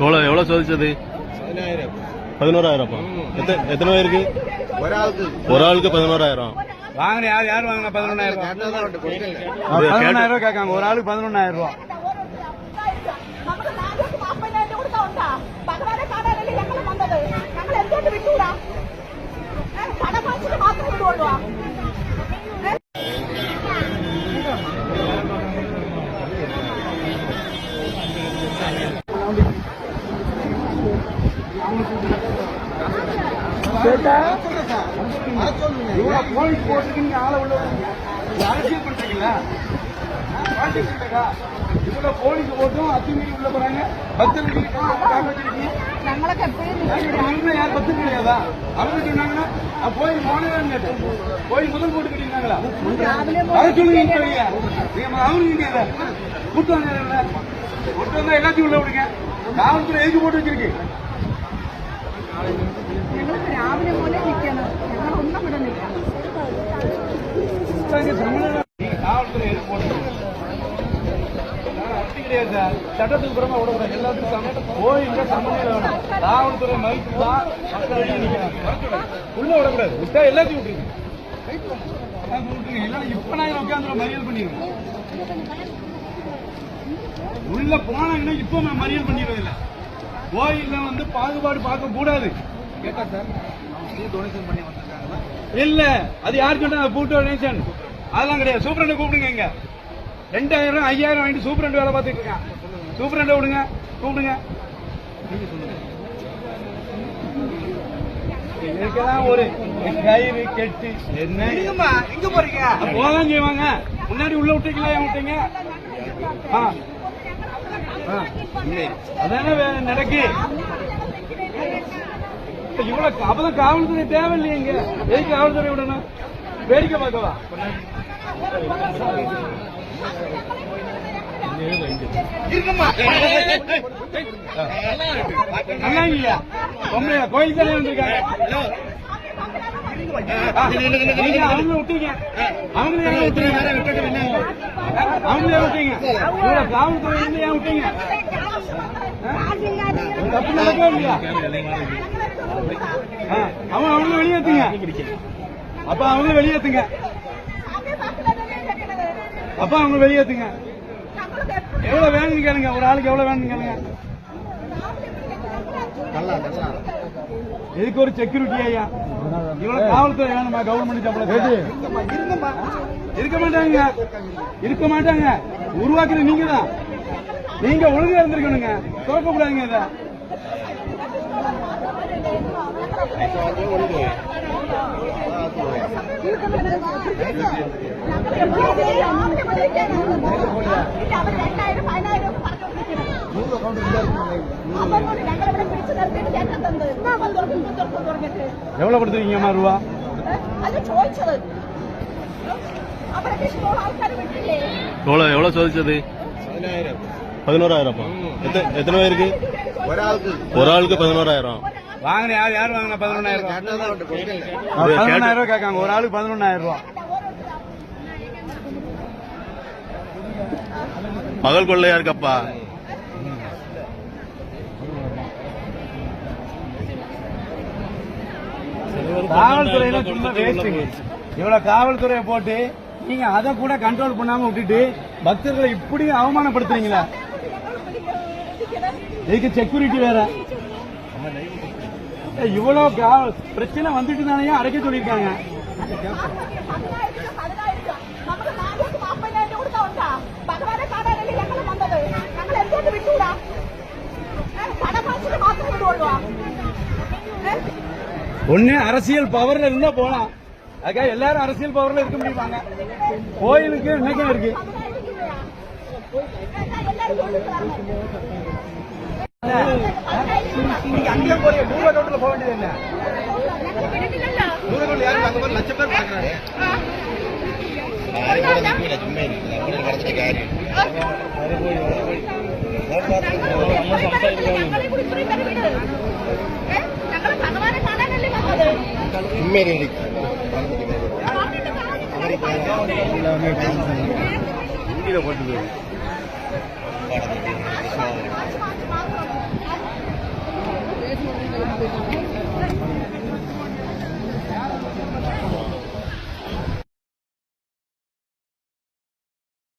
எவ்வளவு எவ்வளவு சோதிச்சது பதினோராயிரம் எத்தனை பேருக்கு ஒரு ஆளுக்கு பதினோராயிரம் வாங்கின யார் யார் வாங்கினா பதினொன்னாயிரம் ரூபாய் பதினொன்னாயிரம் ரூபாய் கேட்காங்க ஒரு ஆளுக்கு பதினொன்னாயிரம் ரூபாய் கேட்டா? போலீஸ் போட்டுக்கு ஆள உள்ள அரசியல் பண்றீங்களா போலீஸ் போட்டும் அத்துமீறி உள்ள போறாங்க. பக்தர்கள் யார் பக்தர் கிடையாதா அவங்க சொன்னாங்கன்னா கோயில் போனதான் கேட்டேன். கோயில் முதல் போட்டு கட்டிருக்காங்களா அதை சொல்லுங்க அவருங்க கூட்டம் வந்தாங்க கூட்டம் வந்தா எல்லாத்தையும் உள்ள விடுங்க காவல்துறை எதுக்கு போட்டு வச்சிருக்கு? രാവിലെ പോലെ നിൽക്കണം ഞങ്ങൾ ഒന്നും വിടുന്നില്ല நீங்க காவல்துறை எதுக்கு போட்டு அப்படி கிடையாது சார் சட்டத்துக்கு புறமா விடக்கூடாது எல்லாத்துக்கும் சம- போய் இங்க சமநிலை வேணும் காவல்துறை மதிப்பு தான் மக்கள் வெளியே நிக்கிறாங்க. உள்ள விடக்கூடாது விட்டா எல்லாத்தையும் விட்டுருங்க நான் விட்டுருங்க. இல்லைன்னா இப்ப நான் உட்காந்து மறியல் பண்ணிடுவேன் உள்ள போனாங்கன்னா இப்ப நான் மறியல் பண்ணிடுவேன் இல்ல கோயில்ல வந்து பாகுபாடு பார்க்க கூடாது கேட்டா சார் டொனேஷன் பண்ணி வந்திருக்காங்களா இல்ல அது யார் சொன்னா டொனேஷன் அதெல்லாம் கிடையாது. சூப்பரண்டை கூப்பிடுங்க இங்க. ரெண்டாயிரம் ஐயாயிரம் வாங்கிட்டு சூப்பரண்ட் வேலை பார்த்துட்டு இருக்கான். சூப்பரண்டை விடுங்க கூப்பிடுங்க. இதுக்கெல்லாம் ஒரு கயிறு கெட்டி என்ன? எங்க போறீங்க? போதான் செய்வாங்க. முன்னாடி உள்ள விட்டீங்களா விட்டீங்க? ஆ. அதானே நடக்கு. இவ்வளவு அப்பதான் காவல்துறை தேவையில்லையே இங்க. எதுக்கு காவல்துறை விடணும்? வேடிக்கை பார்க்கவா? நல்லா இல்லையா? பொம்பளையா கோயில் தானே வந்திருக்காங்க? ஆ, நீங்க அவங்கள விட்டீங்க அவங்கள விட்டீங்க. காவல்துறை இருந்து ஏன் விட்டீங்க? தப்பு நடக்கவே இல்லையா? ஆ, அவன் அவங்கள வெளியேத்துங்க. அப்ப அவங்க வெளியேத்துங்க. அப்ப அவங்க வெளியேத்துங்க. எவ்வளவு வேணும்னு கேளுங்க. ஒரு ஆளுக்கு எவ்வளவு வேணும்னு கேளுங்க. இதுக்கு ஒரு செக்யூரிட்டி ஐயா? இவ்வளவு காவல்துறை வேணுமா? கவர்மெண்ட் சம்பளம் இருக்க. மாட்டாங்க. இருக்க மாட்டாங்க. உருவாக்குறது நீங்க தான் நீங்க ஒழுங்கா இருந்திருக்கணுங்க துறக்க கூடாதுங்க இத அவர் ரெண்டாயிரம் பதினாயிரம் പറഞ്ഞു ഞങ്ങളിവിടെ പിടിച്ചു നിർത്തിയിട്ട് ചേട്ടൻ തന്നത് തുറക്കും തുറക്കും തുറന്നിട്ട് எவ்வளவு கொடுத்துருக்கீங்கம்மா ரூபா അത് ചോദിച്ചത് അവരൊക്കെ ഇഷ്ടമുള്ള ആൾക്കാർ വിട്ടില്ലേ எவ்வளோ எவ்வளோ சோதிச்சது പതിനായിരം பதினோராயிரம்ப்பா எத்தனை எத்தனை பேருக்கு ഒരാൾക്ക് ஒரு ஆளுக்கு பதினோராயிரம் வாங்கின யார் யார் வாங்கின பதினொன்னாயிரம் ரூபாய் രണ്ടാമത് കൊടുക്കില്ല இது கேட்ட- பதினொன்னாயிரம் ரூபாய் கேட்காங்க ஒரு ஆளுக்கு பதினொன்னாயிரம் ரூபாய் பகல் கொள்ளையா இருக்கப்பா காவல்துறையில சும்மா வேஸ்ட்டுங்க இவ்வளவு காவல்துறையை போட்டு நீங்க அதை கூட கண்ட்ரோல் பண்ணாம விட்டுட்டு பக்தர்களை இப்படி அவமானப்படுத்துறீங்களா? இதுக்கு செக்யூரிட்டி வேற. இவ்வளவு பிரச்சனை வந்துட்டு தானே அடைக்க சொல்லியிருக்காங்க. ஒண்ணு அரசியல் பவர்ல இருந்தா போலாம் அதுக்காக எல்லாரும் அரசியல் பவர்ல இருக்க முடியுமாங்க கோயிலுக்கு என்னைக்கும் இருக்கு அங்கே போய் நூறு போக வேண்டியது என்ன അമ്മയിലേക്ക് ഇന്ത്യയിലെ കൊണ്ടുപോയി